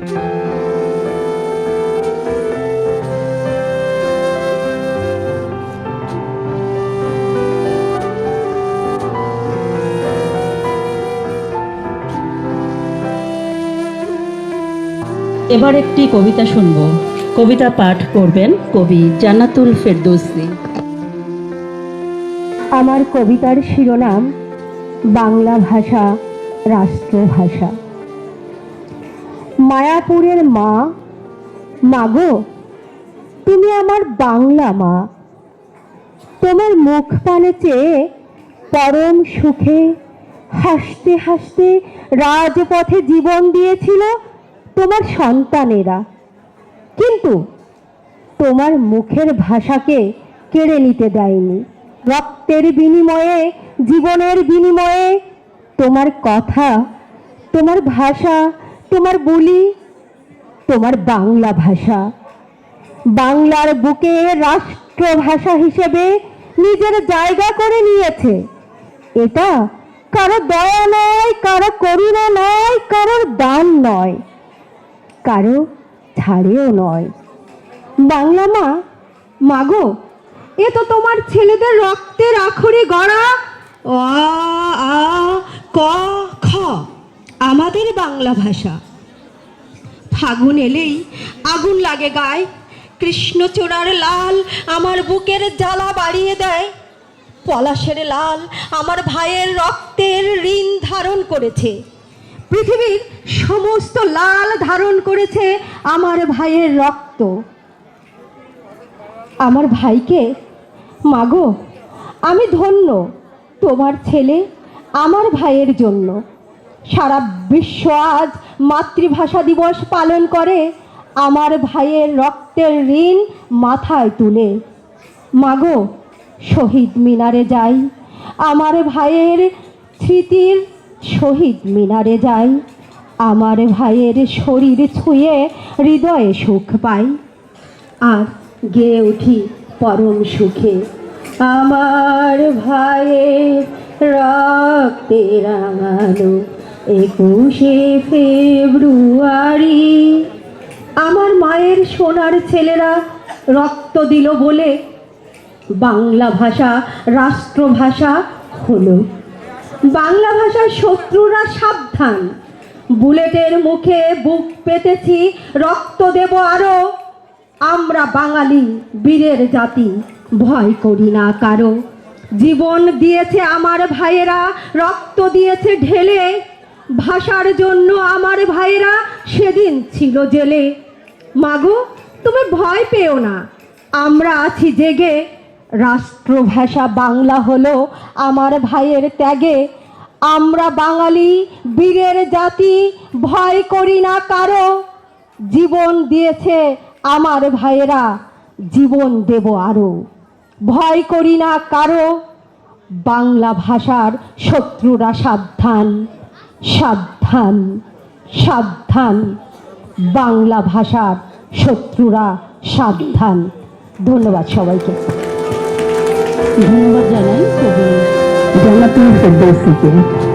এবার একটি কবিতা শুনব। কবিতা পাঠ করবেন কবি জান্নাতুল ফেরদৌসি। আমার কবিতার শিরোনাম বাংলা ভাষা, রাষ্ট্রভাষা। মায়াপুরের মা মাগো তুমি আমার বাংলা মা। তোমার মুখ পানে চেয়ে পরম সুখে হাসতে হাসতে রাজপথে জীবন দিয়েছিল তোমার সন্তানেরা। কিন্তু তোমার মুখের ভাষাকে কেড়ে নিতে দেয়নি। রক্তের বিনিময়ে, জীবনের বিনিময়ে তোমার কথা, তোমার ভাষা তোমার বলি, তোমার বাংলা ভাষা। বাংলার বুকে রাষ্ট্রভাষা হিসেবে নিজের জায়গা করে নিয়েছে। এটা কারও দয়া নয়, কারও করুণা নয়, কারোর দান নয়, কারও ছাড়েও নয়। বাংলা মা, মাগো, এ তো তোমার ছেলেদের রক্তের আখরে গড়া। অ আ, ক, খ, আমাদের বাংলা ভাষা। ফাগুন এলেই আগুন লাগে গায়ে। কৃষ্ণচূড়ার লাল আমার বুকের জ্বালা বাড়িয়ে দেয়। পলাশের লাল আমার ভাইয়ের রক্তের ঋণ ধারণ করেছে। পৃথিবীর সমস্ত লাল ধারণ করেছে আমার ভাইয়ের রক্ত। আমার ভাইকে, মাগো, আমি ধন্য, তোমার ছেলে আমার ভাইয়ের জন্য। সারা বিশ্ব আজ মাতৃভাষা দিবস পালন করে, আমার ভাইয়ের রক্তের ঋণ মাথায় তুলে। মাগো, শহীদ মিনারে যাই। আমার ভাইয়ের স্মৃতির শহীদ মিনারে যাই। আমার ভাইয়ের শরীর ছুঁয়ে হৃদয়ে সুখ পাই। আর গেয়ে উঠি পরম সুখে। আমার ভাইয়ের রক্তে রাঙালো একুশে ফেব্রুয়ারি আমার মায়ের সোনার ছেলেরা রক্ত দিল বলে বাংলা ভাষা রাষ্ট্রভাষা হলো। বাংলা ভাষার শত্রুরা সাবধান। বুলেটের মুখে বুক পেতেছি, রক্ত দেব আরও। আমরা বাঙালি, বীরের জাতি, ভয় করি না কারও। জীবন দিয়েছে আমার ভাইয়েরা, রক্ত দিয়েছে ঢেলে। ভাষার জন্য আমার ভাইয়েরা সেদিন ছিল জেলে। মাগো, তুমি ভয় পেও না। আমরা আছি জেগে। রাষ্ট্রভাষা বাংলা হলো আমার ভাইয়ের ত্যাগে। আমরা বাঙালি, বীরের জাতি, ভয় করি না কারও। জীবন দিয়েছে আমার ভাইয়েরা, জীবন দেব আরও। ভয় করি না কারও। বাংলা ভাষার শত্রুরা সাবধান। সাবধান সাবধান। বাংলা ভাষার শত্রুরা সাবধান। ধন্যবাদ সবাইকে। ধন্যবাদ জানাই কবি জান্নাতুল ফেরদৌসিকে